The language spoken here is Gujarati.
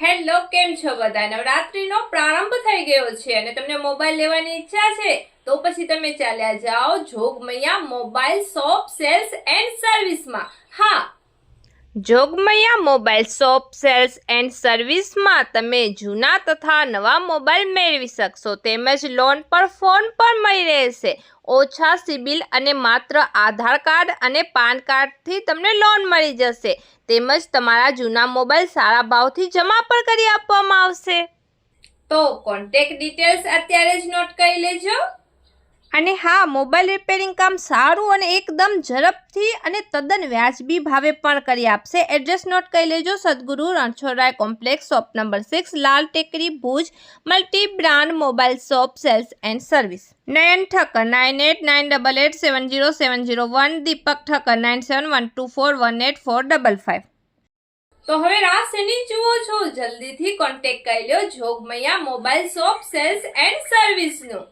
હેલો, કેમ છો બધા? નવરાત્રીનો પ્રારંભ થઈ ગયો છે અને તમને મોબાઈલ લેવાની ઈચ્છા છે, તો પછી તમે ચાલ્યા જાઓ Jogmaiya mobile shop sales and સર્વિસમાં. હા Jogmaiya mobile shop, sales and સર્વિસમાં તમે જૂના તથા નવા મોબાઈલ મેળવી શકશો. તેમજ લોન પર ફોન પણ મળી રહેશે. ઓછા સિબિલ અને માત્ર આધાર કાર્ડ અને પાન કાર્ડથી તમને લોન મળી જશે. તેમજ તમારા જૂના મોબાઈલ સારા ભાવથી જમા પણ કરી આપવામાં આવશે. તો કોન્ટેક્ટ ડિટેલ્સ અત્યારે જ નોટ કરી લેજો. હા મોબાઈલ રિપેરિંગ કામ સારું અને એકદમ ઝડપથી અને તદ્દન વ્યાજબી ભાવે પણ કરી આપશે. એડ્રેસ નોટ કરી લેજો. Sadguru Ranchhodrai complex shop number six Lal Tekri Bhuj multi brand mobile shop sales and service Nayan Thakkar nine eight nine double eight seven zero seven zero one Deepak Thakkar nine seven one two four one eight four double five તો હવે રાહ શેની જુઓ છો. જલ્દીથી કોન્ટેક્ટ કરી લો Jogmaiya mobile shop sales and સર્વિસનું